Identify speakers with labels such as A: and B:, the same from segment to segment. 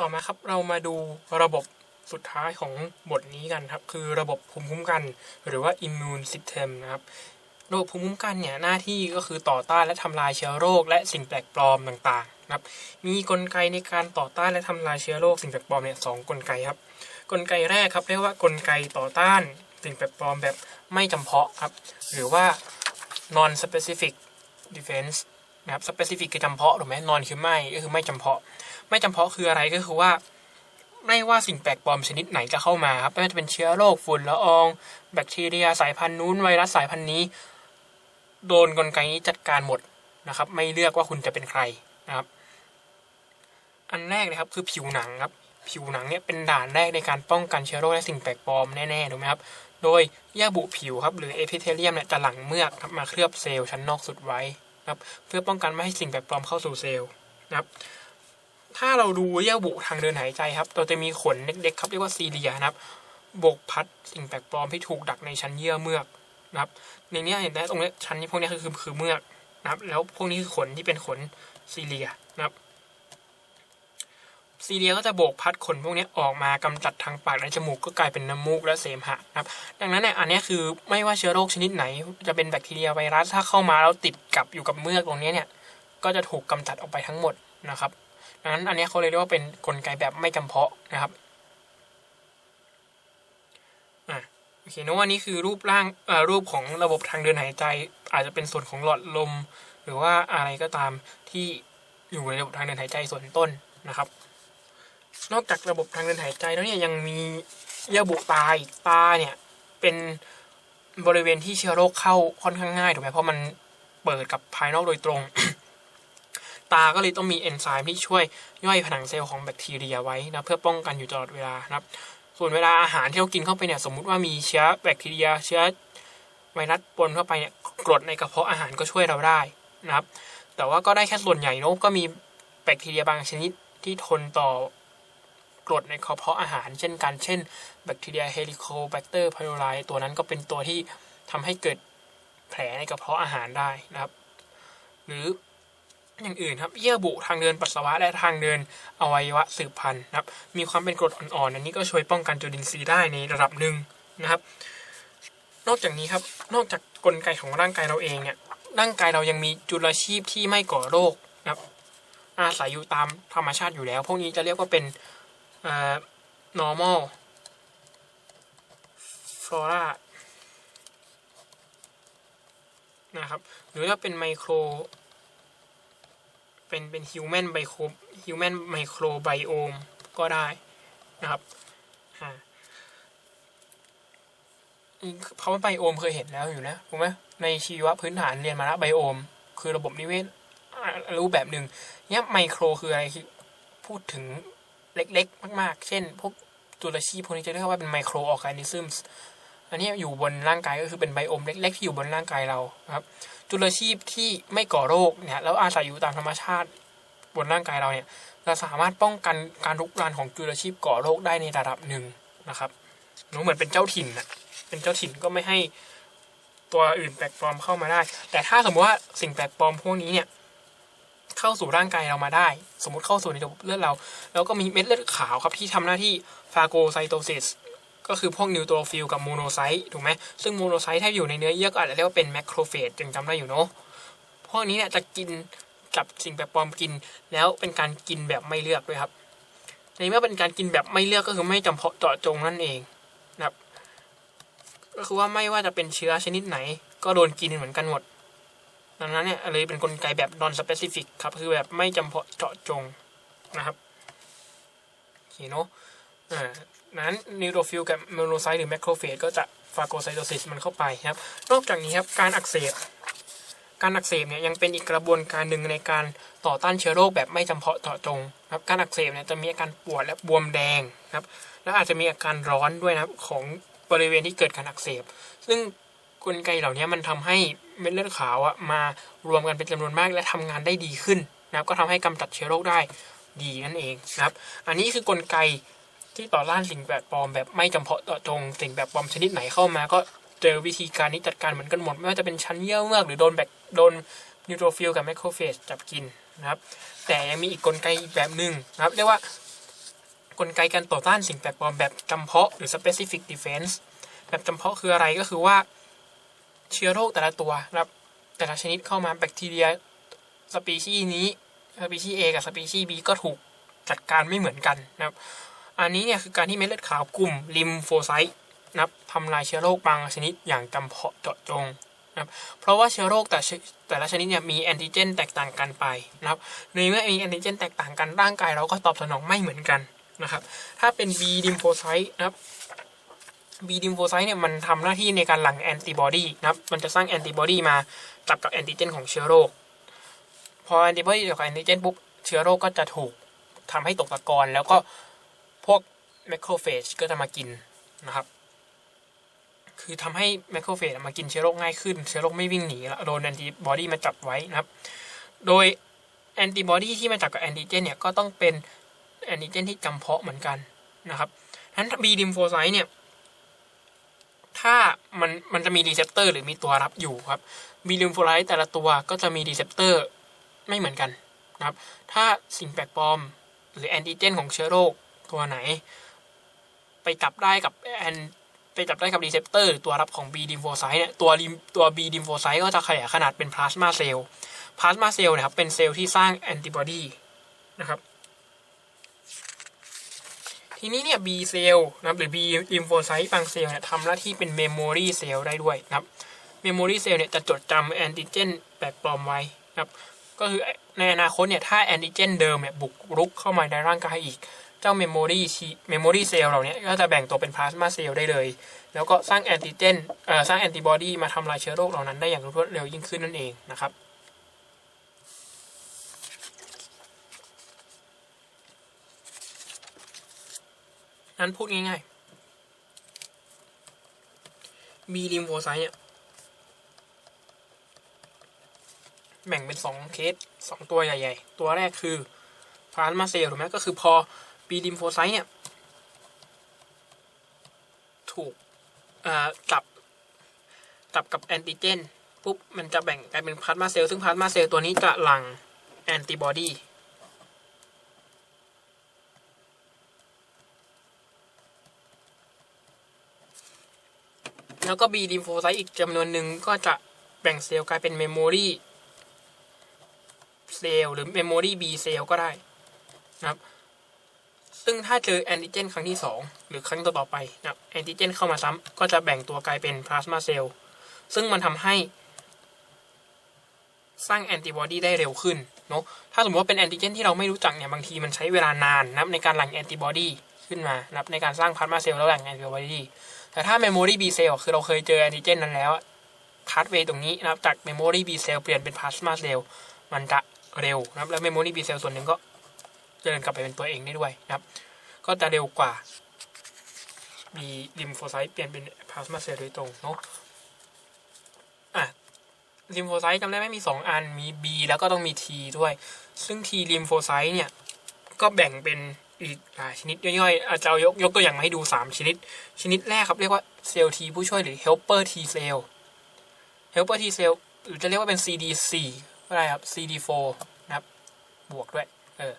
A: ต่อมาครับเรามาดูระบบสุดท้ายของบทนี้กันครับ คือระบบภูมิคุ้มกัน หรือว่า immune system นะครับระบบภูมิคุ้มกันเนี่ยหน้าที่ก็คือต่อต้านและทำลายเชื้อโรค และสิ่งแปลกปลอมต่างๆนะครับ มีกลไกในการต่อต้านและทำลายเชื้อโรคสิ่งแปลกปลอมเนี่ยสองกลไกครับ กลไกแรกครับเรียกว่ากลไกต่อต้าน สิ่งแปลกปลอมแบบไม่จำเพาะครับ หรือว่า non specific defense นะครับ specific คือจำเพาะถูกไหม non คือไม่ก็คือไม่จำเพาะ ไม่จำเพาะคืออะไรก็คือว่า ไม่ว่าสิ่งแปลกปลอมชนิดไหนจะเข้ามาครับไม่ว่าจะเป็นเชื้อโรคฝุ่นละออง แบคทีเรียสายพันธุ์นู้นไวรัสสายพันธุ์นี้ โดนกลไกนี้จัดการหมดนะครับ ไม่เลือกว่าคุณจะเป็นใครนะครับ อันแรกนะครับคือผิวหนังครับผิวหนังเนี่ยเป็นด่านแรกในการป้องกันเชื้อโรคและสิ่งแปลกปลอมแน่ๆถูกไหมครับ โดยเยื่อบุผิวครับหรือเอพิเทเลียมเนี่ยจะหลั่งเมือกครับมาเคลือบเซลล์ชั้นนอกสุดไว้ นะครับ เพื่อป้องกันไม่ให้สิ่งแปลกปลอมเข้าสู่เซลล์นะครับถ้าเราดูเยื่อบุทางเดินหายใจครับ เราจะมีขนเล็กๆครับเรียกว่าซีเลียนะครับโบกพัดสิ่งแปลกปลอมที่ถูกดักในชั้นเยื่อเมือกนะครับ ในนี้เห็นไหมตรงนี้ชั้นนี้พวกนี้คือคือคือเมือกนะครับ แล้วพวกนี้คือขนที่เป็นขนซีเลียนะครับ ซีเลียก็จะโบกพัดขนพวกนี้ออกมากำจัดทางปากและจมูกก็กลายเป็นน้ำมูกและเสมหะนะครับดังนั้นเนี่ยอันนี้คือไม่ว่าเชื้อโรคชนิดไหน จะเป็นแบคทีเรียไวรัสถ้าเข้ามาแล้วติดกับอยู่กับเมือกตรงนี้เนี่ยก็จะถูกกำจัดออกไปทั้งหมดนะครับดังนั้นอันนี้เขาเลยเรียกว่าเป็นกลไกแบบไม่จำเพาะนะครับอะโอเคนะว่านี่คือรูปร่างเอ่อรูปของระบบทางเดินหายใจ อาจจะเป็นส่วนของหลอดลม หรือว่าอะไรก็ตามที่อยู่ในระบบทางเดินหายใจส่วนต้นนะครับ นอกจากระบบทางเดินหายใจแล้วเนี่ยยังมีเยื่อบุตาอีกตาเนี่ย เป็นบริเวณที่เชื้อโรคเข้าค่อนข้างง่ายถูกไหมเพราะมันเปิดกับภายนอกโดยตรง ตาก็เลยต้องมีเอนไซม์ที่ช่วยย่อยผนังเซลล์ของแบคทีเรียไว้นะเพื่อป้องกันอยู่ตลอดเวลานะครับ ส่วนเวลาอาหารที่เรากินเข้าไปเนี่ยสมมุติว่ามีเชื้อแบคทีเรีย เชื้อไวรัสปนเข้าไปเนี่ยกรดในกระเพาะอาหารก็ช่วยเราได้นะครับ แต่ว่าก็ได้แค่ส่วนใหญ่เนอะก็มีแบคทีเรียบางชนิดที่ทนต่อ กรดในกระเพาะอาหารเช่นกัน เช่นแบคทีเรียเฮลิโคแบคเตอร์พ y โ l ไลตัวนั้นก็เป็นตัวที่ทำให้เกิดแผลในกระเพาะอาหารได้นะครับ หรืออย่างอื่นครับเยื่อบุทางเดินปัสสาวะและทางเดินอวัยวะสืบพันธุ์นะครับ มีความเป็นกรดอ่อนๆอันนี้ก็ช่วยป้องกันจุลินทรีย์ได้ในระดับหนึ่งนะครับ นอกจากนี้ครับนอกจากกลไกของร่างกายเราเองเนี่ยร่างกายเรายังมีจุลชีพที่ไม่ก่อโรคนะครับ อาศัยอยู่ตามธรรมชาติอยู่แล้ว พวกนี้จะเรียกว่าเป็น normal flora นะครับ หรือถ้าเป็นไมโคร เป็นเป็น human micro human microbiome ก็ได้นะครับเพราะว่าไบโอมเคยเห็นแล้วอยู่นะถูกไหมในชีวะพื้นฐานเรียนมาแล้วไบโอม คือระบบนิเวศรู้แบบหนึ่งเนี่ยไมโครคืออะไรคือพูดถึง เล็กๆ มากๆ เช่น พวกจุลชีพพวกนี้จะเรียกว่าเป็นไมโครออร์แกนิซึมส์อันนี้อยู่บนร่างกายก็คือเป็นไบโอมเล็กๆที่อยู่บนร่างกายเราครับ จุลชีพที่ไม่ก่อโรคเนี่ยแล้วอาศัยอยู่ตามธรรมชาติบนร่างกายเราเนี่ยเราสามารถป้องกันการลุกรานของจุลชีพก่อโรคได้ในระดับหนึ่งนะครับหนูเหมือนเป็นเจ้าถิ่นนะเป็นเจ้าถิ่นก็ไม่ให้ตัวอื่นแปลกปลอมเข้ามาได้ แต่ถ้าสมมติว่าสิ่งแปลกปลอมพวกนี้เนี่ย เข้าสู่ร่างกายเรามาได้ สมมติเข้าสู่ในระบบเลือดเรา แล้วก็มีเม็ดเลือดขาวครับที่ทำหน้าที่ฟาโกไซโตซิสก็คือพวกนิวโตรฟิลกับโมโนไซต์ถูกไหมซึ่งโมโนไซต์ถ้าอยู่ในเนื้อเยื่อก็อาจจะเรียกว่าเป็นแมคโครเฟจยังจำได้อยู่เนาะพวกนี้เนี่ยจะกินกับสิ่งแปลกปลอมกิน แล้วเป็นการกินแบบไม่เลือกด้วยครับในเมื่อเป็นการกินแบบไม่เลือกก็คือไม่จำเพาะเจาะจงนั่นเองนะครับ ก็คือว่าไม่ว่าจะเป็นเชื้อชนิดไหน ก็โดนกินเหมือนกันหมด ดังนั้นเนี่ยเลยเป็นนกลไกแบบ non specific ครับ คือแบบไม่จำเพาะเจาะจงนะครับโอเคเนาะอ่านั้นนิวโรฟิลกับเมโนไซต์หรือแมคโครเฟจก็จะฟาโกไซโตซิสมันเข้าไปครับ นอกจากนี้ครับ การอักเสบ การอักเสบเนี่ยยังเป็นอีกกระบวนการหนึ่งในการต่อต้านเชื้อโรคแบบไม่จำเพาะเจาะจงครับ การอักเสบเนี่ยจะมีอาการปวดและบวมแดงครับ และอาจจะมีอาการร้อนด้วยนะครับของบริเวณที่เกิดการอักเสบ ซึ่ง กลไกเหล่านี้มันทำให้เม็ดเลือดขาวอะมารวมกันเป็นจำนวนมากและทำงานได้ดีขึ้นนะครับก็ทำให้กำจัดเชื้อโรคได้ดีนั่นเองนะครับ อันนี้คือกลไกที่ต่อต้านสิ่งแปลกปลอมแบบไม่จำเพาะเจาะจงสิ่งแปลกปลอมชนิดไหนเข้ามา ก็เจอวิธีการนี้จัดการเหมือนกันหมด ไม่ว่าจะเป็นชั้นเยื่อเมือกหรือโดนแบคโดนนิวโตรฟิลกับแมคโครเฟจจับกินนะครับ แต่ยังมีอีกกลไกอีกแบบหนึ่งนะครับ เรียกว่ากลไกการต่อต้านสิ่งแปลกปลอมแบบจำเพาะหรือ specific defense แบบจำเพาะคืออะไรก็คือว่า เชื้อโรคแต่ละตัวครับ แต่ละชนิดเข้ามาแบคทีเรียสปีชีส์นี้สปีชีส์ A กับสปีชีส์ B ก็ถูกจัดการไม่เหมือนกันนะครับ อันนี้เนี่ยคือการที่เม็ดเลือดขาวกลุ่มลิมโฟไซต์นะครับทำลายเชื้อโรคบางชนิดอย่างจำเพาะเจาะจงนะครับเพราะว่าเชื้อโรคแต่แต่ละชนิดเนี่ยมีแอนติเจนแตกต่างกันไปนะครับในเมื่อมีแอนติเจนแตกต่างกันร่างกายเราก็ตอบสนองไม่เหมือนกันนะครับ ถ้าเป็น B ดิมโฟไซต์นะครับ B ดิมโฟไซต์เนี่ยมันทำหน้าที่ในการหลั่งแอนติบอดีนะครับมันจะสร้างแอนติบอดีมาจับกับแอนติเจนของเชื้อโรค พอแอนติบอดีกับแอนติเจนปุ๊บเชื้อโรคก็จะถูกทำให้ตกตะกอนแล้วก็พวกแมคโครเฟจก็จะมากินนะครับ คือทำให้แมคโครเฟจมากินเชื้อโรคง่ายขึ้น เชื้อโรคไม่วิ่งหนีแล้วโดนแอนติบอดีมาจับไว้นะครับ โดยแอนติบอดีที่มาจับกับแอนติเจนเนี่ยก็ต้องเป็นแอนติเจนที่จำเพาะเหมือนกันนะครับทั้น B ดิมโฟไซต์เนี่ย ถ้ามันมันจะมีรีเซพเตอร์หรือมีตัวรับอยู่ครับ B ดิมโฟไซต์แต่ละตัวก็จะมีรีเซพเตอร์ไม่เหมือนกันนะครับ ถ้าสิ่งแปลกปลอม หรือแอนติเจนของเชื้อโรคตัวไหน ไปจับได้กับแอนไปจับได้กับรีเซพเตอร์หรือตัวรับของ B ดิมโฟไซต์เนี่ยตัวตัว B ดิมโฟไซต์ก็จะขยายขนาดเป็นพลาสมาเซลล์พลาสมาเซลล์นะครับเป็นเซลล์ที่สร้างแอนติบอดีนะครับ ทีนี้เนี่ย B เซลล์นะครับหรือ B ลิมโฟไซต์บางเซลล์เนี่ยทำหน้าที่เป็นเมมโมรีเซลล์ได้ด้วยนะครับเมมโมรีเซลล์เนี่ยจะจดจำแอนติเจนแปลกปลอมไว้นะครับ ก็คือในอนาคตเนี่ยถ้าแอนติเจนเดิมเนี่ยบุกรุกเข้ามาในร่างกายอีก เจ้าเมมโมรีเมมโมรีเซลล์เหล่านี้ก็จะแบ่งตัวเป็นพลาสมาเซลล์ได้เลย แล้วก็สร้างแอนติเจนเอ่อสร้างแอนติบอดีมาทำลายเชื้อโรคเหล่านั้นได้อย่างรวดเร็วยิ่งขึ้นนั่นเองนะครับ นั้นพูดง่ายๆ B ลิมโฟไซต์เนี่ย แบ่งเป็นสองเคสสองตัวใหญ่ ๆ ตัวแรกคือพลาสมาเซลล์ถูกไหมก็คือพอ B ลิมโฟไซต์เนี่ย ถูกจับจับกับแอนติเจนปุ๊บมันจะแบ่งกลายเป็นพลาสมาเซลล์ซึ่งพลาสมาเซลล์ตัวนี้จะหลั่งแอนติบอดี แล้วก็ B ดิมโฟไซต์อีกจำนวนหนึ่งก็จะแบ่งเซลล์กลายเป็นเมมโมรีเซลล์หรือเมมโมรี B เซลล์ก็ได้นะครับ ซึ่งถ้าเจอแอนติเจนครั้งที่ 2 หรือครั้งต่อๆไปนะครับแอนติเจนเข้ามาซ้ำก็จะแบ่งตัวกลายเป็นพลาสมาเซลล์ซึ่งมันทำให้ สร้างแอนติบอดีได้เร็วขึ้นเนาะถ้าสมมติว่าเป็นแอนติเจนที่เราไม่รู้จักเนี่ยบางทีมันใช้เวลานานนะครับในการหลั่งแอนติบอดีขึ้นมานะครับในการสร้างพลาสมาเซลล์แล้วหลั่งแอนติบอดี แต่ถ้าเมมโมรี B เซลล์คือเราเคยเจอแอนติเจนนั้นแล้วพาสเวย์ตรงนี้นะครับจากเมมโมรี B เซลล์เปลี่ยนเป็นพลาสมาเซลล์มันจะเร็วนะครับแล้วเมมโมรี B เซลล์ส่วนหนึ่งก็เดินกลับไปเป็นตัวเองได้ด้วยนะครับ ก็จะเร็วกว่า B ลิมโฟไซต์เปลี่ยนเป็นพลาสมาเซลล์โดยตรงเนาะอะลิมโฟไซต์จำได้ไหมมี 2 อันมี B แล้วก็ต้องมี T ด้วย ซึ่ง T ลิมโฟไซต์เนี่ยก็แบ่งเป็น อีกหลายชนิดย่อยๆอาจจะเอายกยกตัวอย่างมาให้ดู 3 ชนิด ชนิดแรกครับเรียกว่าเซลล์ T ผู้ช่วยหรือ helper T cell helper T cell หรือจะเรียกว่าเป็น CD4 ก็ได้ครับ CD4 นะครับบวกด้วยเออ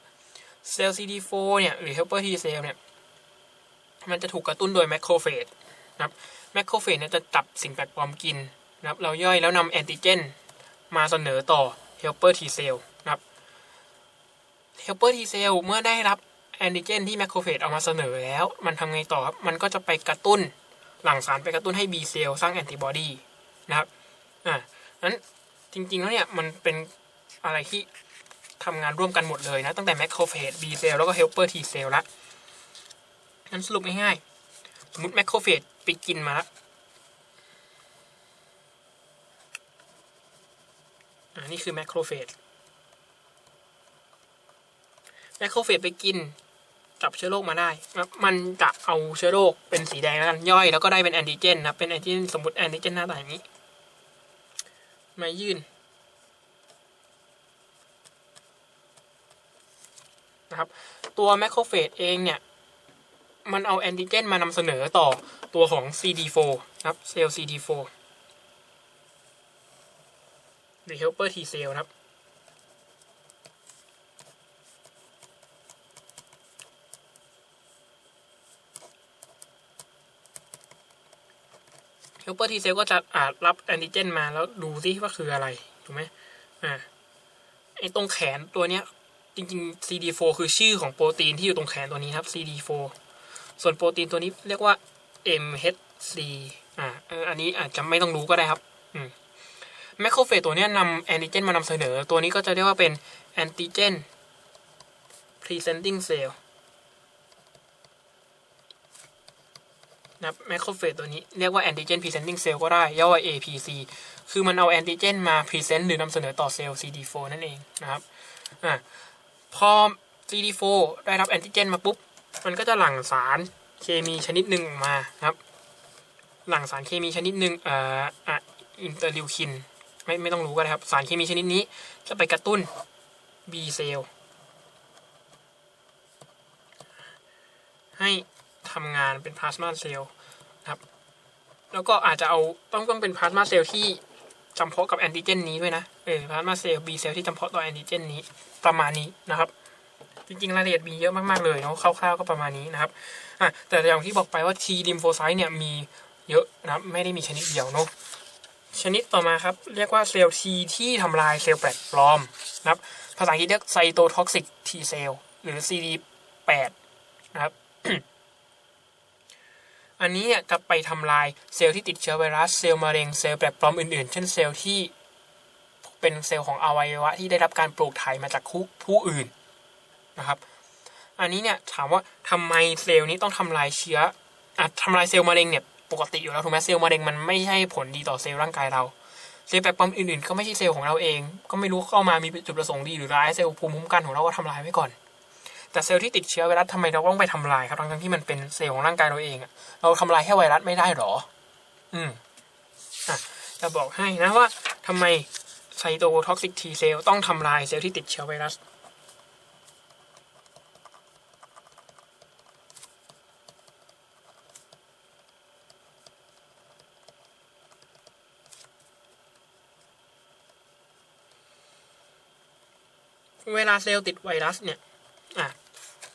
A: เซลล์ CD4 เนี่ยหรือ helper T cell เนี่ยมันจะถูกกระตุ้นโดยแมคโครเฟจนะครับแมคโครเฟจเนี่ยจะจับสิ่งแปลกปลอมกินนะครับเราย่อยแล้วนำแอนติเจนมาเสนอต่อ helper T cell นะครับ helper T cell เมื่อได้รับ แอนติเจนที่แมคโครเฟจเอามาเสนอแล้ว มันทำไงต่อครับ มันก็จะไปกระตุ้นหลั่งสารไปกระตุ้นให้ B เซลล์สร้างแอนติบอดีนะครับอ่านั้นจริงๆแล้วเนี่ยมันเป็นอะไรที่ทำงานร่วมกันหมดเลยนะ ตั้งแต่แมคโครเฟจ B เซลล์แล้วก็เฮลเปอร์ T เซลล์ละนั้นสรุปง่ายๆสมมติแมคโครเฟจไปกินมาละอ่านี่คือแมคโครเฟจแมคโครเฟจไปกิน จับเชื้อโรคมาได้นะมันจะเอาเชื้อโรคเป็นสีแดงแล้วกันย่อย แล้วก็ได้เป็นแอนติเจนนะเป็นแอนติเจนสมมติแอนติเจนหน้าตาอย่างนี้ มายื่นนะครับตัวแมคโครเฟจเองเนี่ย มันเอาแอนติเจนมานำเสนอต่อตัวของ CD4 นะครับเซลล์ CD4 หรือ helper T cell นะครับ ฮลเปอร์ทีเซลก็จะอาจรับแอนติเจนมาแล้วดูซิว่าคืออะไร ถูกไหมอ่าไอตรงแขนตัวเนี้ย จริงๆ CD4 คือชื่อของโปรตีนที่อยู่ตรงแขนตัวนี้ครับ CD4 ส่วนโปรตีนตัวนี้เรียกว่า MHC อ่าอันนี้อาจจะไม่ต้องรู้ก็ได้ครับอืมแมคโครเฟจตัวนี้นำแอนติเจนมานำเสนอ ตัวนี้ก็จะเรียกว่าเป็นแอนติเจน presenting cell นะแมคโครเฟจตัวนี้เรียกว่าแอนติเจน presenting cell ก็ได้ย่อว่า APC คือมันเอาแอนติเจนมา present หรือนำเสนอต่อเซลล์ CD4 นั่นเองนะครับอ่าพอ CD4 ได้รับแอนติเจนมาปุ๊บ มันก็จะหลั่งสารเคมีชนิดหนึ่งออกมานะครับ หลั่งสารเคมีชนิดหนึ่งอ่ออะอินเตอร์ลิวคินไม่ไม่ต้องรู้ก็ได้ครับ สารเคมีชนิดนี้จะไปกระตุ้น B เซลล์ให้ ทำงานเป็นพลาสมาเซลล์นะครับ แล้วก็อาจจะเอาต้องต้องเป็นพลาสมาเซลล์ที่จำเพาะกับแอนติเจนนี้ด้วยนะ เออพลาสมาเซลล์ B เซลล์ที่จำเพาะต่อแอนติเจนนี้ประมาณนี้นะครับ จริงๆ รายละเอียดมีเยอะมากๆ เลยเนาะคร่าวๆ ก็ประมาณนี้นะครับ อะ แต่อย่างที่บอกไปว่า T ลิมโฟไซต์เนี่ยมีเยอะนะครับ ไม่ได้มีชนิดเดียวเนาะ ชนิดต่อมาครับ เรียกว่าเซลล์ T ที่ทำลายเซลล์แปลกปลอมนะครับ ภาษาอังกฤษเรียกไซโตท็อกซิก T เซลล์หรือ CD8 นะครับ อันนี้เนี่ยจะไปทำลายเซลล์ที่ติดเชื้อไวรัสเซลล์มะเร็งเซลล์แปลกปลอมอื่นๆ เช่นเซลล์ที่เป็นเซลล์ของอวัยวะที่ได้รับการปลูกถ่ายมาจากผู้ผู้อื่นนะครับ อันนี้เนี่ยถามว่าทำไมเซลล์นี้ต้องทำลายเชื้ออะทำลายเซลล์มะเร็งเนี่ยปกติอยู่แล้วถูกไหมเซลล์มะเร็งมันไม่ใช่ผลดีต่อเซลล์ร่างกายเราเซลล์แปลกปลอมอื่นๆก็ไม่ใช่เซลล์ของเราเอง ก็ไม่รู้เข้ามามีจุดประสงค์ดีหรือร้ายเซลล์ภูมิคุ้มกันของเราก็ทำลายไว้ก่อน แต่เซลล์ที่ติดเชื้อไวรัสทำไมเราต้องไปทำลายครับทั้งที่มันเป็นเซลล์ของร่างกายเราเองอะเราทำลายแค่ไวรัสไม่ได้หรอ อืมอะจะบอกให้นะว่าทำไมไซโตท็อกซิกทีเซลล์ต้องทำลายเซลล์ที่ติดเชื้อไวรัสเวลาเซลล์ติดไวรัสเนี่ย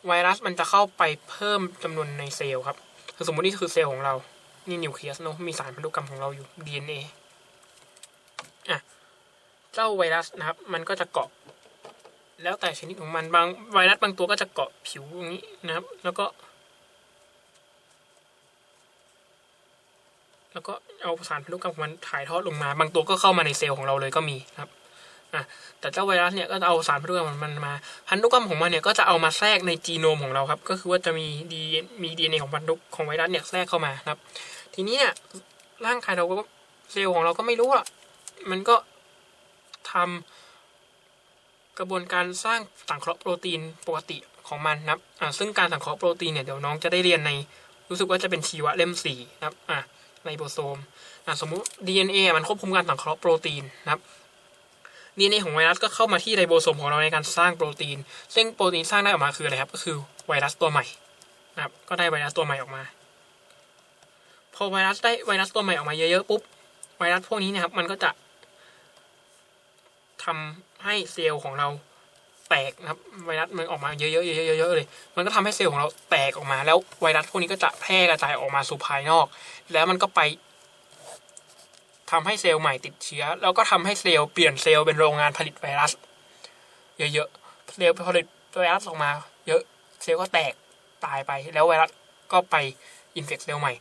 A: ไวรัสมันจะเข้าไปเพิ่มจำนวนในเซลล์ครับ คือสมมตินี่คือเซลล์ของเรา นี่นิวเคลียสเนอะมีสารพันธุกรรมของเราอยู่ DNA อะ เจ้าไวรัสนะครับ มันก็จะเกาะ แล้วแต่ชนิดของมันบางไวรัสบางตัวก็จะเกาะผิวอย่างนี้นะครับ แล้วก็ แล้วก็เอาสารพันธุกรรมของมันถ่ายทอดลงมา บางตัวก็เข้ามาในเซลล์ของเราเลยก็มีครับ อะแต่เจ้าไวรัสเนี่ยก็จะเอาสารพันธุกรรมของมันมาพันธุกรรมของมันเนี่ยก็จะเอามาแทรกในจีโนมของเราครับ ก็คือว่าจะมีดีมีดีเอ็นเอของพันธุของไวรัสเนี่ยแทรกเข้ามานะครับ ทีนี้เนี่ยร่างกายเราก็เซลล์ของเราก็ไม่รู้อะมันก็ทำกระบวนการสร้างสังเคราะห์โปรตีนปกติของมันนะครับอ่าซึ่งการสังเคราะห์โปรตีนเนี่ยเดี๋ยวน้องจะได้เรียนในรู้สึกว่าจะเป็นชีวะเล่มสี่นะครับอ่าไลโบโซมอ่าสมมุติ DNA มันควบคุมการสังเคราะห์โปรตีนนะครับ DNA ของไวรัสก็เข้ามาที่ไรโบโซมของเราในการสร้างโปรตีน ซึ่งโปรตีนสร้างได้ออกมาคืออะไรครับ ก็คือไวรัสตัวใหม่นะครับ ก็ได้ไวรัสตัวใหม่ออกมา พอไวรัสได้ไวรัสตัวใหม่ออกมาเยอะๆปุ๊บ ไวรัสพวกนี้นะครับ มันก็จะทำให้เซลล์ของเราแตกนะครับ ไวรัสมันออกมาเยอะๆเยอะๆเยอะๆเลย มันก็ทำให้เซลล์ของเราแตกออกมา แล้วไวรัสพวกนี้ก็จะแพร่กระจายออกมาสู่ภายนอก แล้วมันก็ไป ทำให้เซลล์ใหม่ติดเชื้อ แล้วก็ทำให้เซลล์เปลี่ยนเซลล์เป็นโรงงานผลิตไวรัส เยอะๆเซลล์ผลิตไวรัสออกมา เยอะเซลล์ก็แตกตายไปแล้วไวรัสก็ไปอินเฟกเซลล์ใหม่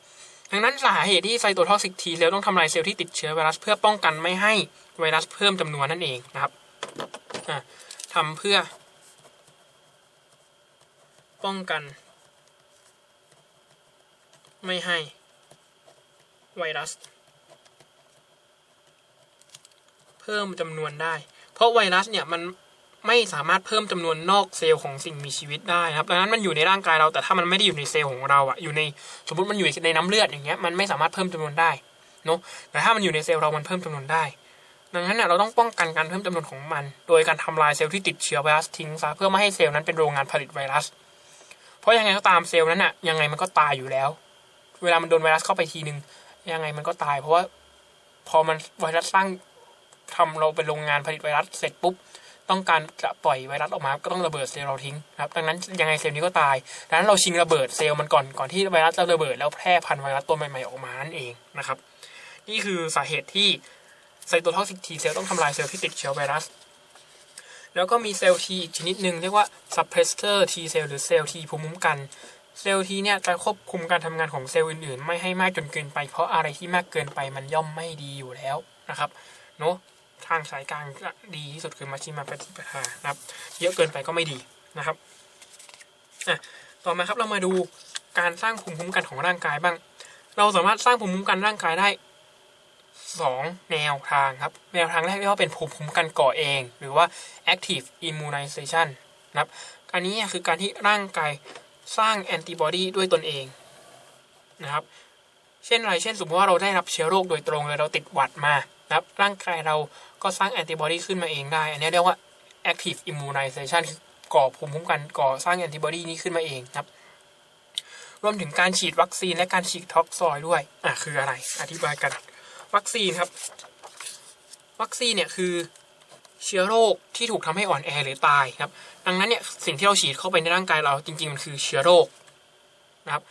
A: ดังนั้นสาเหตุที่ไซโตท็อกซิกทีเซลล์ต้องทำลายเซลล์ที่ติดเชื้อไวรัสเพื่อป้องกันไม่ให้ไวรัสเพิ่มจำนวนนั่นเองนะครับอะทำเพื่อ ป้องกัน ไม่ให้ไวรัส เพิ่มจำนวนได้ เพราะไวรัสเนี่ยมันไม่สามารถเพิ่มจำนวนนอกเซลล์ของสิ่งมีชีวิตได้ครับดังนั้นมันอยู่ในร่างกายเราแต่ถ้ามันไม่ได้อยู่ในเซลล์ของเราอะอยู่ในสมมติมันอยู่ในน้ำเลือดอย่างเงี้ยมันไม่สามารถเพิ่มจำนวนได้เนาะแต่ถ้ามันอยู่ในเซลล์เรามันเพิ่มจำนวนได้ ดังนั้นเนี่ยเราต้องป้องกันการเพิ่มจำนวนของมัน โดยการทำลายเซลล์ที่ติดเชื้อไวรัสทิ้งซะเพื่อไม่ให้เซลล์นั้นเป็นโรงงานผลิตไวรัส เพราะยังไงก็ตามเซลล์นั้นอะยังไงมันก็ตายอยู่แล้ว เวลามันโดนไวรัสเข้าไปทีนึงยังไงมันก็ตาย เพราะว่าพอมันไวรัสสร้าง ทำเราเป็นโรงงานผลิตไวรัสเสร็จปุ๊บ ต้องการจะปล่อยไวรัสออกมาก็ต้องระเบิดเซลล์เราทิ้งครับดังนั้นยังไงเซลล์นี้ก็ตายดังนั้นเราชิงระเบิดเซลล์มันก่อนก่อนที่ไวรัสจะระเบิดแล้วแพร่พันธุ์ไวรัสตัวใหม่ๆออกมานั่นเองนะครับ นี่คือสาเหตุที่ไซโตท็อกซิกทีเซลต้องทำลายเซลล์ที่ติดเชื้อไวรัส แล้วก็มีเซลล์ทีอีกชนิดหนึ่งเรียกว่า suppressor T เซลล์หรือเซลล์ทีภูมิคุ้มกัน เซลล์ทีเนี่ยจะควบคุมการทำงานของเซลล์อื่นๆ ไม่ให้มากจนเกินไป เพราะอะไรที่มากเกินไปมันย่อมไม่ดีอยู่แล้วนะครับ เนาะ ทางสายกลางดีที่สุดคือมาชิมาปฏิปทานะครับ เยอะเกินไปก็ไม่ดีนะครับอะต่อมาครับเรามาดูการสร้างภูมิคุ้มกันของร่างกายบ้าง เราสามารถสร้างภูมิคุ้มกันร่างกายได้สองแนวทางครับ แนวทางแรกเรียกว่าเป็นภูมิคุ้มกันก่อเอง หรือว่า active immunization นะครับ อันนี้คือการที่ร่างกายสร้างแอนติบอดีด้วยตนเองนะครับ เช่นอะไร เช่น สมมติว่าเราได้รับเชื้อโรคโดยตรงเลยเราติดหวัดมา นะครับร่างกายเราก็สร้างแอนติบอดีขึ้นมาเองได้ อันนี้เรียกว่า active immunization คือก่อภูมิคุ้มกันก่อสร้างแอนติบอดีนี้ขึ้นมาเองครับ รวมถึงการฉีดวัคซีนและการฉีดท็อกซอยด้วย อะคืออะไร อธิบายกัน วัคซีนครับ วัคซีนเนี่ยคือเชื้อโรคที่ถูกทำให้อ่อนแอหรือตายครับ ดังนั้นเนี่ยสิ่งที่เราฉีดเข้าไปในร่างกายเราจริงๆมันคือเชื้อโรคนะครับ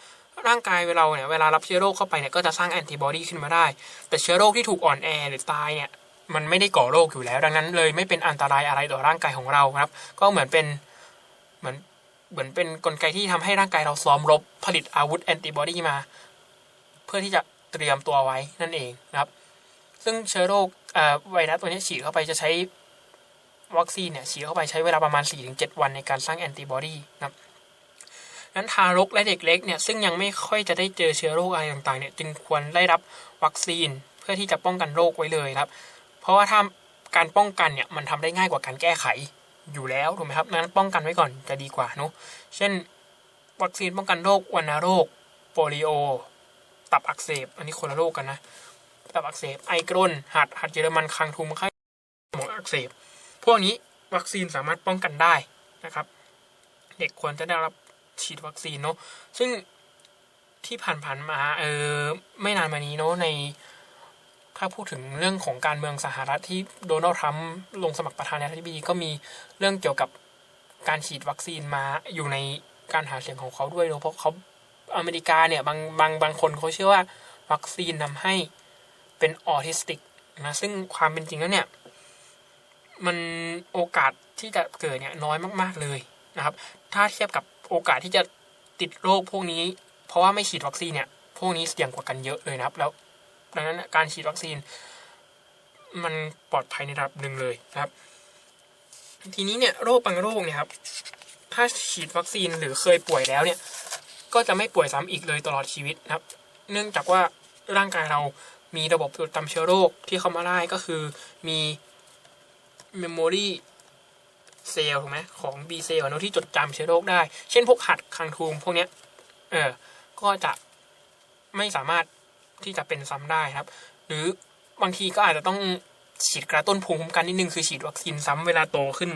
A: ร่างกายเราเนี่ยเวลารับเชื้อโรคเข้าไปเนี่ยก็จะสร้างแอนติบอดีขึ้นมาได้ แต่เชื้อโรคที่ถูกอ่อนแอหรือตายเนี่ยมันไม่ได้ก่อโรคอยู่แล้ว ดังนั้นเลยไม่เป็นอันตรายอะไรต่อร่างกายของเราครับ ก็เหมือนเป็นเหมือนเหมือนเป็นกลไกที่ทำให้ร่างกายเราซ้อมรบผลิตอาวุธแอนติบอดีมา เพื่อที่จะเตรียมตัวไว้นั่นเองนะครับ ซึ่งเชื้อโรคไวรัสตัวนี้ฉีดเข้าไปจะใช้วัคซีนเนี่ยฉีดเข้าไปใช้เวลาประมาณ 4-7 วันในการสร้างแอนติบอดีนะครับ นั้นทารกและเด็กเล็กเนี่ยซึ่งยังไม่ค่อยจะได้เจอเชื้อโรคอะไรต่างๆเนี่ยจึงควรได้รับวัคซีนเพื่อที่จะป้องกันโรคไว้เลยครับ เพราะว่าถ้าการป้องกันเนี่ยมันทำได้ง่ายกว่าการแก้ไขอยู่แล้วถูกไหมครับนั้นป้องกันไว้ก่อนจะดีกว่าเนาะเช่น วัคซีนป้องกันโรควัณโรคโปลิโอ ตับอักเสบ อันนี้คนละโรคกันนะ ตับอักเสบไอกรนหัดหัดเยอรมันคังทุมไข้หมองอักเสบ พวกนี้วัคซีนสามารถป้องกันได้นะครับ เด็กควรจะได้รับ ฉีดวัคซีนเนาะซึ่งที่ผ่านๆมาเออไม่นานมานี้เนาะในถ้าพูดถึงเรื่องของการเมืองสหรัฐที่โดนัลด์ทรัมป์ลงสมัครประธานาธิบดีก็มีเรื่องเกี่ยวกับการฉีดวัคซีนมาอยู่ในการหาเสียงของเขาด้วยเนาะเพราะเขาอเมริกาเนี่ยบางบางบางคนเขาเชื่อว่าวัคซีนทำให้เป็นออทิสติกนะซึ่งความเป็นจริงแล้วเนี่ย มันโอกาสที่จะเกิดเนี่ยน้อยมาก ๆเลยนะครับ ถ้าเทียบกับ โอกาสที่จะติดโรคพวกนี้ เพราะว่าไม่ฉีดวัคซีนเนี่ย พวกนี้เสี่ยงกว่ากันเยอะเลยนะครับ แล้วดังนั้นการฉีดวัคซีน มันปลอดภัยในระดับหนึ่งเลยนะครับ ทีนี้เนี่ยโรคบางโรคเนี่ยครับ ถ้าฉีดวัคซีนหรือเคยป่วยแล้วเนี่ย ก็จะไม่ป่วยซ้ำอีกเลยตลอดชีวิตนะครับ เนื่องจากว่าร่างกายเรามีระบบตรวจจำเชื้อโรคที่เข้ามาได้ก็คือมี memory เซลล์ถูกไหมของ B เซลล์เนอะที่จดจำเชื้อโรคได้ เช่นพวกหัดคังทูมพวกเนี้ยเออก็จะไม่สามารถที่จะเป็นซ้ำได้ครับ หรือบางทีก็อาจจะต้องฉีดกระตุ้นภูมิคุ้มกันนิดนึงคือฉีดวัคซีนซ้ำเวลาโตขึ้น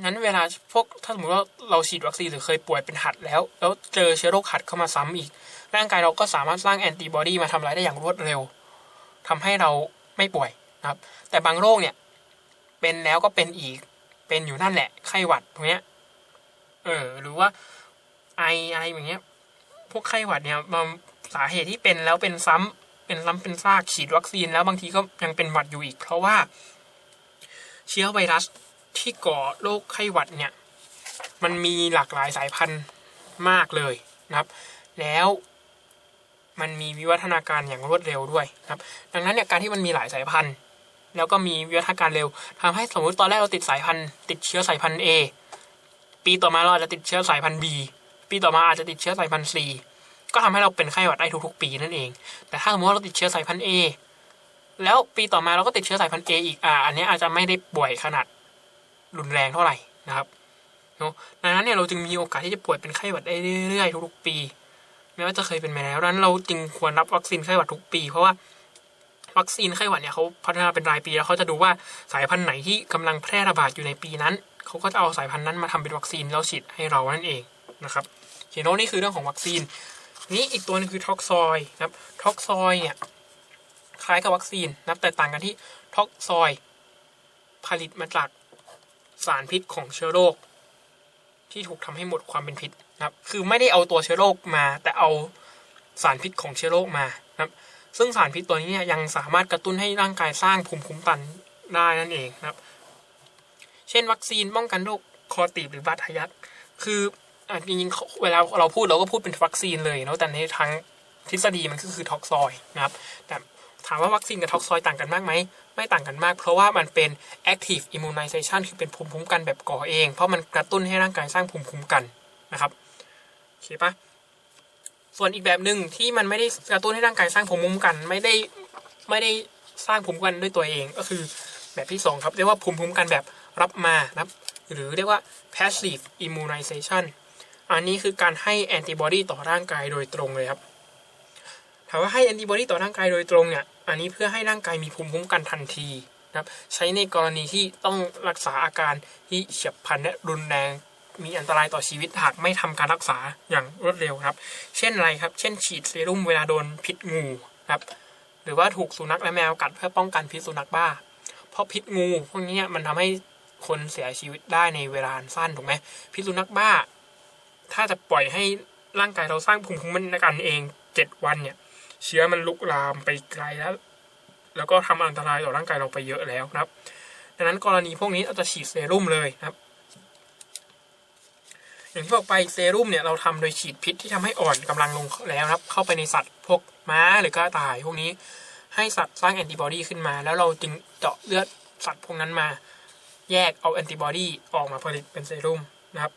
A: งั้นเวลาพวกถ้าสมมติว่าเราฉีดวัคซีนหรือเคยป่วยเป็นหัดแล้ว แล้วเจอเชื้อโรคหัดเข้ามาซ้ำอีก ร่างกายเราก็สามารถสร้างแอนติบอดีมาทำลายได้อย่างรวดเร็วทำให้เราไม่ป่วย ครับ แต่บางโรคเนี่ย เป็นแล้วก็เป็นอีก เป็นอยู่นั่นแหละ ไข้หวัดตรงเนี้ย เออ หรือว่าไออะไรอย่างเงี้ย พวกไข้หวัดเนี่ยสาเหตุที่เป็นแล้วเป็นซ้ำเป็นซ้ำเป็นซากฉีดวัคซีนแล้วบางทีก็ยังเป็นหวัดอยู่อีก เพราะว่า เชื้อไวรัสที่ก่อโรคไข้หวัดเนี่ย มันมีหลากหลายสายพันธุ์มากเลยนะครับ แล้วมันมีวิวัฒนาการอย่างรวดเร็วด้วยนะครับ ดังนั้นเนี่ยการที่มันมีหลายสายพันธุ์ แล้วก็มีวิวัฒนาการเร็วทำให้สมมติตอนแรกเราติดสายพันธุ์ติดเชื้อสายพันธุ์ A ปีต่อมาเราอาจจะติดเชื้อสายพันธุ์ B ปีต่อมาอาจจะติดเชื้อสายพันธุ์ C ก็ทำให้เราเป็นไข้หวัดได้ทุกๆปีนั่นเอง แต่ถ้าสมมติว่าเราติดเชื้อสายพันธุ์ A แล้วปีต่อมาเราก็ติดเชื้อสายพันธุ์ A อีกอ่าอันนี้อาจจะไม่ได้ป่วยขนาดรุนแรงเท่าไหร่นะครับเนาะดังนั้นเนี่ยเราจึงมีโอกาสที่จะป่วยเป็นไข้หวัดได้เรื่อยๆทุกๆปีไม่ว่าจะเคยเป็นมาแล้วดังนั้นเราจึงควรรับวัคซีนไข้หวัดทุกปี เพราะว่า วัคซีนไข้หวัดเนี่ยเขาพัฒนาเป็นรายปีแล้วเขาจะดูว่าสายพันธุ์ไหนที่กำลังแพร่ระบาดอยู่ในปีนั้นเขาก็จะเอาสายพันธุ์นั้นมาทำเป็นวัคซีนแล้วฉีดให้เรานั่นเองนะครับเขียนโน้นี่คือเรื่องของวัคซีน นี้อีกตัวนึงคือท็อกซอยนะครับท็อกซอยเนี่ยคล้ายกับวัคซีนนะแต่ต่างกันที่ท็อกซอยผลิตมาจากสารพิษของเชื้อโรค ที่ถูกทำให้หมดความเป็นพิษนะครับ คือไม่ได้เอาตัวเชื้อโรคมา แต่เอาสารพิษของเชื้อโรคมานะครับ ซึ่งสารพิษตัวนี้เนี่ยยังสามารถกระตุ้นให้ร่างกายสร้างภูมิคุ้มกันได้นั่นเองนะครับ เช่น วัคซีนป้องกันโรคคอตีบหรือบาดทะยักคืออะจริงๆเวลาเราพูดเราก็พูดเป็นวัคซีนเลยเนาะแต่ในทางทฤษฎีมันก็คือท็อกซอยนะครับแต่ถามว่าวัคซีนกับท็อกซอยต่างกันมากไหม ไม่ต่างกันมาก เพราะว่ามันเป็น active immunization คือเป็นภูมิคุ้มกันแบบก่อเอง เพราะมันกระตุ้นให้ร่างกายสร้างภูมิคุ้มกันนะครับโอเคปะ ส่วนอีกแบบหนึ่งที่มันไม่ได้กระตุ้นให้ร่างกายสร้างภูมิคุ้มกัน ไม่ได้ไม่ได้สร้างภูมิคุ้มกันด้วยตัวเองก็คือแบบที่สองครับเรียกว่าภูมิคุ้มกันแบบรับมานะครับ หรือเรียกว่า passive immunization อันนี้คือการให้แอนติบอดีต่อร่างกายโดยตรงเลยครับถามว่าให้แอนติบอดีต่อร่างกายโดยตรงเนี่ยอันนี้เพื่อให้ร่างกายมีภูมิคุ้มกันทันทีนะครับ ใช้ในกรณีที่ต้องรักษาอาการที่เฉียบพลันและรุนแรง มีอันตรายต่อชีวิตหากไม่ทำการรักษาอย่างรวดเร็วครับ เช่นอะไรครับ เช่นฉีดเซรุ่มเวลาโดนพิษงูครับ หรือว่าถูกสุนัขและแมวกัดเพื่อป้องกันพิษสุนัขบ้า เพราะพิษงูพวกนี้มันทำให้คนเสียชีวิตได้ในเวลาสั้นถูกไหมพิษสุนัขบ้า ถ้าจะปล่อยให้ร่างกายเราสร้างภูมิคุ้มกันเองเจ็ดวันเนี่ย เชื้อมันลุกลามไปไกลแล้ว แล้วก็ทำอันตรายต่อร่างกายเราไปเยอะแล้วนะครับ ดังนั้นกรณีพวกนี้เราจะฉีดเซรุ่มเลยนะครับ อย่างที่บอกไปเซรุ่มเนี่ยเราทำโดยฉีดพิษที่ทำให้อ่อนกำลังลงแล้วครับ เข้าไปในสัตว์พวกม้าหรือกระต่ายพวกนี้ให้สัตว์สร้างแอนติบอดีขึ้นมา แล้วเราจึงเจาะเลือดสัตว์พวกนั้นมา แยกเอาแอนติบอดีออกมาผลิตเป็นเซรุ่มนะครับ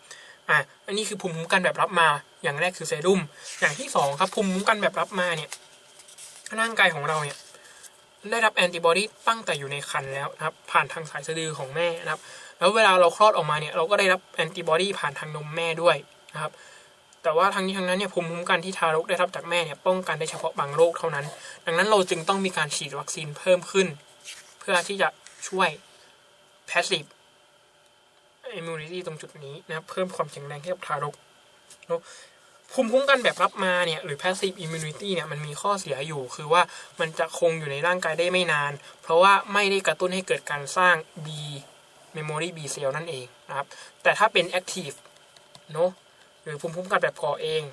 A: อะอันนี้คือภูมิคุ้มกันแบบรับมา อย่างแรกคือเซรุ่ม อย่างที่สองครับภูมิคุ้มกันแบบรับมาเนี่ยร่างกายของเราเนี่ยได้รับแอนติบอดีตั้งแต่อยู่ในครรภ์แล้วนะครับผ่านทางสายสะดือของแม่นะครับ แล้วเวลาเราคลอดออกมาเนี่ยเราก็ได้รับแอนติบอดีผ่านทางนมแม่ด้วยนะครับแต่ว่าทั้งนี้ทั้งนั้นเนี่ยภูมิคุ้มกันที่ทารกได้รับจากแม่เนี่ยป้องกันได้เฉพาะบางโรคเท่านั้น ดังนั้นเราจึงต้องมีการฉีดวัคซีนเพิ่มขึ้น เพื่อที่จะช่วย passive immunity ตรงจุดนี้นะครับเพิ่มความแข็งแรงให้กับทารกเนะภูมิคุ้มกันแบบรับมาเนี่ยหรือ passive immunity เนี่ยมันมีข้อเสียอยู่คือว่ามันจะคงอยู่ในร่างกายได้ไม่นาน เพราะว่าไม่ได้กระตุ้นให้เกิดการสร้าง B memory B cell นั่นเองนะครับ แต่ถ้าเป็น active เนอะหรือภูมิคุ้มกันแบบก่อเอง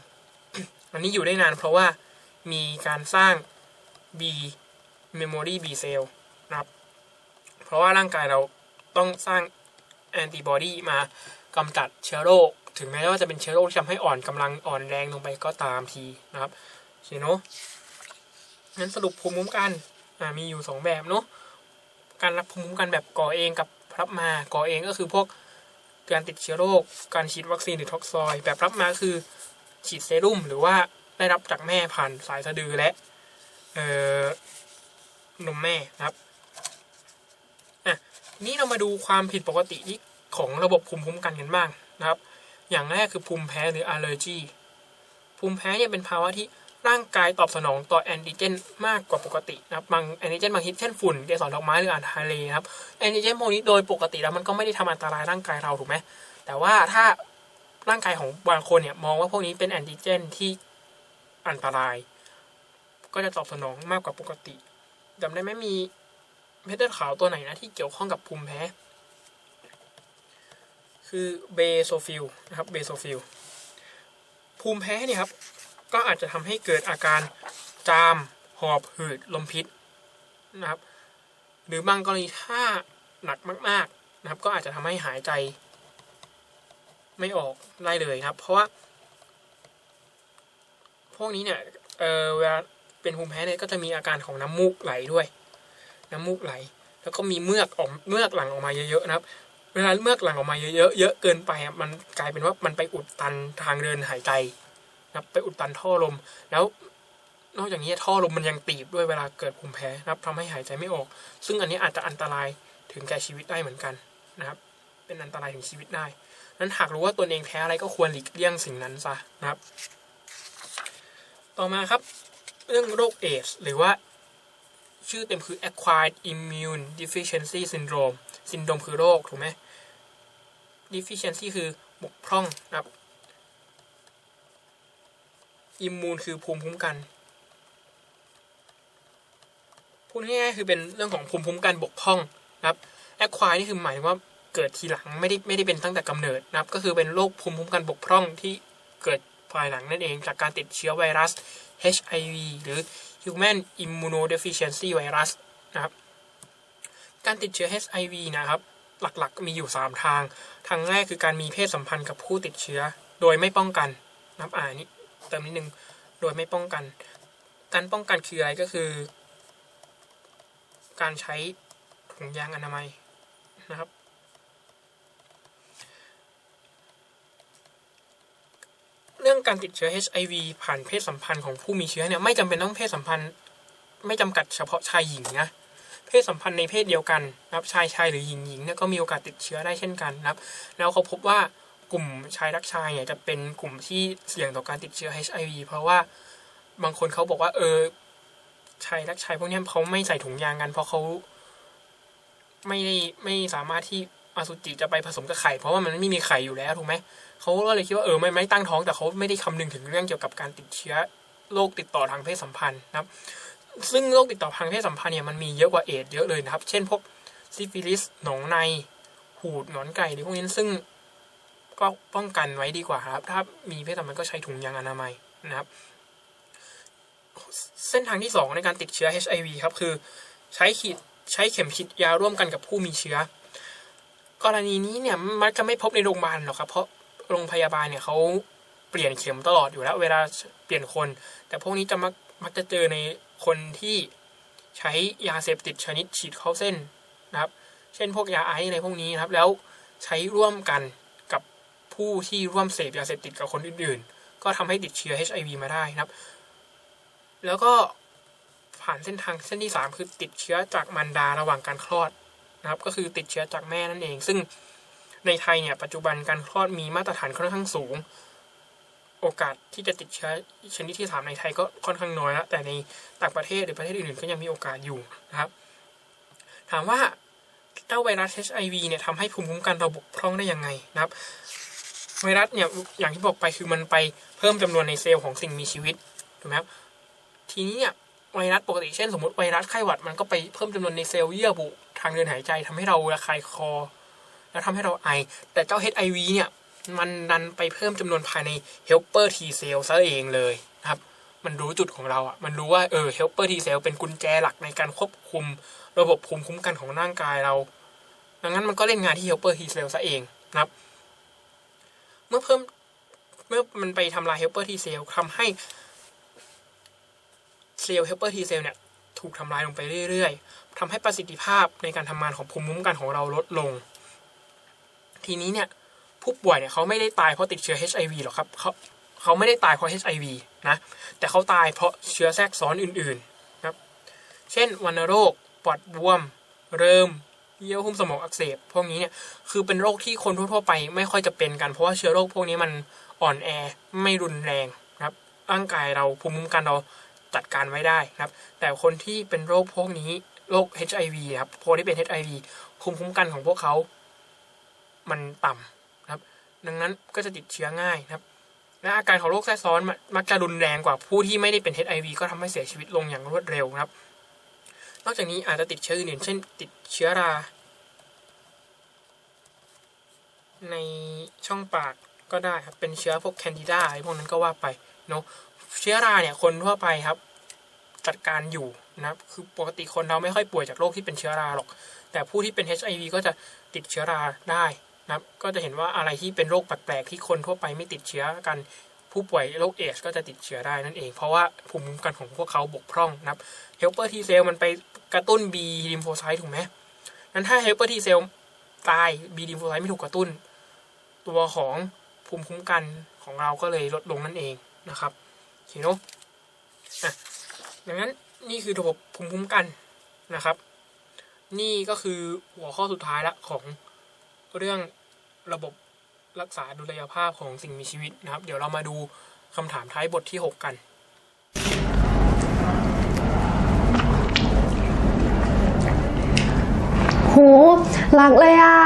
A: อันนี้อยู่ได้นานเพราะว่ามีการสร้าง B memory B cell นะครับ เพราะว่าร่างกายเราต้องสร้างแอนติบอดีมากำจัดเชื้อโรค ถึงแม้ว่าจะเป็นเชื้อโรคที่ทำให้อ่อนกำลังอ่อนแรงลงไปก็ตามทีนะครับเคเนงั้นสรุปภูมิคุ้มกันมีอยู่สองแบบเนาะการรับภูมิคุ้มกันแบบก่อเองกับ รับมาก่อเองก็คือพวกการติดเชื้อโรค การฉีดวัคซีนหรือท็อกซอย แบบรับมาคือฉีดเซรุ่มหรือว่าได้รับจากแม่ผ่านสายสะดือและเอ่อนมแม่นะครับอะนี่เรามาดูความผิดปกติที่ของระบบภูมิคุ้มกันกันบ้างนะครับ อย่างแรกคือภูมิแพ้หรือ allergy ภูมิแพ้เนี่ยเป็นภาวะที่ ร่างกายตอบสนองต่อแอนติเจนมากกว่าปกตินะครับบางแอนติเจนบางชนิดเช่นฝุ่นเกสรดอกไม้หรืออาหารทะเลนะครับแอนติเจนพวกนี้โดยปกติแล้วมันก็ไม่ได้ทำอันตรายร่างกายเราถูกไหมแต่ว่าถ้าร่างกายของบางคนเนี่ยมองว่าพวกนี้เป็นแอนติเจนที่อันตราย ก็จะตอบสนองมากกว่าปกติจำได้ไหมมีเม็ดเลือดขาวตัวไหนนะที่เกี่ยวข้องกับภูมิแพ้คือเบโซฟิลนะครับเบโซฟิลภูมิแพ้เนี่ยครับ ก็อาจจะทำให้เกิดอาการจามหอบหืดลมพิษนะครับ หรือบางกรณีถ้าหนักมาก ๆนะครับ ก็อาจจะทำให้หายใจ ไม่ออกได้เลยนะครับ เพราะว่า พวกนี้เนี่ยเออเวลาเป็นภูมิแพ้เนี่ยก็จะมีอาการของน้ำมูกไหลด้วย น้ำมูกไหล แล้วก็มีเมือกออกเมือกหลังออกมาเยอะๆนะครับ เวลาเมือกหลังออกมาเยอะๆเยอะเกินไปอะมันกลายเป็นว่ามันไปอุดตันทางเดินหายใจ นะครับไปอุดตันท่อลม แล้วนอกจากนี้ท่อลมมันยังตีบด้วยเวลาเกิดภูมิแพ้นะครับทำให้หายใจไม่ออก ซึ่งอันนี้อาจจะอันตรายถึงแก่ชีวิตได้เหมือนกันนะครับ เป็นอันตรายถึงชีวิตได้นั้นหากรู้ว่าตนเองแพ้อะไรก็ควรหลีกเลี่ยงสิ่งนั้นซะนะครับ ต่อมาครับ เรื่องโรคเอสหรือว่าชื่อเต็มคือ acquired immune deficiency syndrome ซินโดรมคือโรค ถูกไหม deficiency คือบกพร่องนะครับ immune คือภูมิคุ้มกันพูดง่ายๆคือเป็นเรื่องของภูมิคุ้มกันบกพร่องนะครับ acquired นี่คือหมายว่าเกิดทีหลังไม่ได้ไม่ได้เป็นตั้งแต่กำเนิดนะครับ ก็คือเป็นโรคภูมิคุ้มกันบกพร่องที่เกิดภายหลังนั่นเองจากการติดเชื้อไวรัส HIV หรือ Human Immunodeficiency Virus นะครับการติดเชื้อ HIV นะครับ หลักๆมีอยู่ 3 ทาง ทางแรกคือการมีเพศสัมพันธ์กับผู้ติดเชื้อ โดยไม่ป้องกันนะครับอ่านี่ เติมนิดนึงโดยไม่ป้องกัน การป้องกันคืออะไรก็คือ การใช้ถุงยางอนามัยนะครับ เรื่องการติดเชื้อ HIV ผ่านเพศสัมพันธ์ของผู้มีเชื้อเนี่ยไม่จำเป็นต้องเพศสัมพันธ์ ไม่จำกัดเฉพาะชายหญิงนะเพศสัมพันธ์ในเพศเดียวกันนะครับชายชายหรือหญิงหญิงเนี่ยก็มีโอกาสติดเชื้อได้เช่นกันนะครับ แล้วเขาพบว่า กลุ่มชายรักชายเนี่ยจะเป็นกลุ่มที่เสี่ยงต่อการติดเชื้อ HIV เพราะว่าบางคนเขาบอกว่า เออชายรักชายพวกนี้เขาไม่ใส่ถุงยางกัน เพราะเขาไม่ได้ไม่สามารถที่อสุจิจะไปผสมกับไข่เพราะว่ามันไม่มีไข่อยู่แล้วถูกไหมเขาก็เลยคิดว่าเออไม่ไม่ตั้งท้องแต่เขาไม่ได้คำนึงถึงเรื่องเกี่ยวกับการติดเชื้อโรคติดต่อทางเพศสัมพันธ์นะครับ ซึ่งโรคติดต่อทางเพศสัมพันธ์เนี่ยมันมีเยอะกว่าเอดเยอะเลยนะครับ เช่นพวกซิฟิลิสหนองในหูดหนอนไก่หรือพวกนี้ซึ่ง ป้องกันไว้ดีกว่าครับ ถ้ามีเพศสัมพันธ์ก็ใช้ถุงยางอนามัยนะครับ เส้นทางที่สองในการติดเชื้อ HIV ครับคือใช้ขีดใช้เข็มฉีดยาร่วมกันกับผู้มีเชื้อ กรณีนี้เนี่ยมักจะไม่พบในโรงพยาบาลหรอกครับ เพราะโรงพยาบาลเนี่ยเขาเปลี่ยนเข็มตลอดอยู่แล้ว เวลาเปลี่ยนคน แต่พวกนี้จะมักมักจะเจอในคนที่ใช้ยาเสพติดชนิดฉีดเข้าเส้นนะครับ เช่นพวกยาไอซ์อะไรพวกนี้นะครับ แล้วใช้ร่วมกัน ผู้ที่ร่วมเสพยาเสพติดกับคนอื่นๆ ก็ทำให้ติดเชื้อ HIV มาได้นะครับ แล้วก็ผ่านเส้นทางเส้นที่ 3 คือติดเชื้อจากมารดาระหว่างการคลอดนะครับ ก็คือติดเชื้อจากแม่นั่นเอง ซึ่งในไทยเนี่ยปัจจุบันการคลอดมีมาตรฐานค่อนข้างสูง โอกาสที่จะติดเชื้อชนิดที่ 3 ในไทยก็ค่อนข้างน้อยแล้วแต่ในต่างประเทศหรือประเทศอื่นๆ ก็ยังมีโอกาสอยู่นะครับ ถามว่าเจ้าไวรัส HIV เนี่ยทำให้ภูมิคุ้มกันเราบกพร่องได้ยังไงนะครับ ไวรัสเนี่ยอย่างที่บอกไปคือมันไปเพิ่มจำนวนในเซลล์ของสิ่งมีชีวิตถูกไหมครับทีนี้เนี่ยไวรัสปกติเช่นสมมติไวรัสไข้หวัดมันก็ไปเพิ่มจำนวนในเซลล์เยื่อบุทางเดินหายใจทำให้เราระคายคอ แล้วทำให้เราไอ แต่เจ้า HIV เนี่ยมันดันไปเพิ่มจำนวนภายใน helper T cell ซะเองเลยนะครับ มันรู้จุดของเราอะ มันรู้ว่าเออ helper T cell เป็นกุญแจหลักในการควบคุม ระบบภูมิคุ้มกันของร่างกายเรา ดังนั้นมันก็เล่นงานที่ helper T cell ซะเองนะครับ มื่อเพิ่มเมื่อมันไปทำลาย helper T cell ทำให้เซลล์ helper T cell เนี่ยถูกทำลายลงไปเรื่อยๆทำให้ประสิทธิภาพในการทำงานของภูมิคุ้มกันของเราลดลง ทีนี้เนี่ยผู้ป่วยเนี่ยเขาไม่ได้ตายเพราะติดเชื้อ HIV หรอกครับเขาเขาไม่ได้ตายเพราะ HIV นะ แต่เขาตายเพราะเชื้อแทรกซ้อนอื่นๆครับ เช่นวัณโรค ปอดบวม เริม เยื่อหุ้มสมองอักเสบพวกนี้เนี่ยคือเป็นโรคที่คนทั่วๆไปไม่ค่อยจะเป็นกัน เพราะว่าเชื้อโรคพวกนี้มันอ่อนแอไม่รุนแรงนะครับร่างกายเราภูมิคุ้มกันเราจัดการไว้ได้นะครับ แต่คนที่เป็นโรคพวกนี้โรค HIV ครับพวกที่เป็น HIV ภูมิคุ้มกันของพวกเขามันต่ำนะครับ ดังนั้นก็จะติดเชื้อง่ายนะครับและอาการของโรคแทรกซ้อนมักจะรุนแรงกว่าผู้ที่ไม่ได้เป็น HIV ก็ทำให้เสียชีวิตลงอย่างรวดเร็วนะครับ นอกจากนี้อาจจะติดเชื้ออื่นเช่น ติดเชื้อรา ในช่องปากก็ได้ครับ เป็นเชื้อพวกแคนดิดาอะไรพวกนั้นก็ว่าไปเนาะเชื้อราเนี่ยคนทั่วไปครับ จัดการอยู่นะครับ คือปกติคนเราไม่ค่อยป่วยจากโรคที่เป็นเชื้อราหรอก แต่ผู้ที่เป็น HIV ก็จะติดเชื้อราได้นะครับ ก็จะเห็นว่าอะไรที่เป็นโรคแปลกๆที่คนทั่วไปไม่ติดเชื้อกันผู้ป่วยโรคเอชก็จะติดเชื้อได้นั่นเอง เพราะว่าภูมิคุ้มกันของพวกเขาบกพร่องนะครับ helper T cell มันไป กระตุ้น B lymphocyte ถูกไหมนั้นถ้า helper T cell ตาย B lymphocyte ไม่ถูกกระตุ้น ตัวของภูมิคุ้มกันของเราก็เลยลดลงนั่นเองนะครับโอเคเนาะอะดังนั้นนี่คือระบบภูมิคุ้มกันนะครับ นี่ก็คือหัวข้อสุดท้ายละของเรื่องระบบรักษาดุลยภาพของสิ่งมีชีวิตนะครับ เดี๋ยวเรามาดูคำถามท้ายบทที่ 6 กัน
B: หรักเลยอะ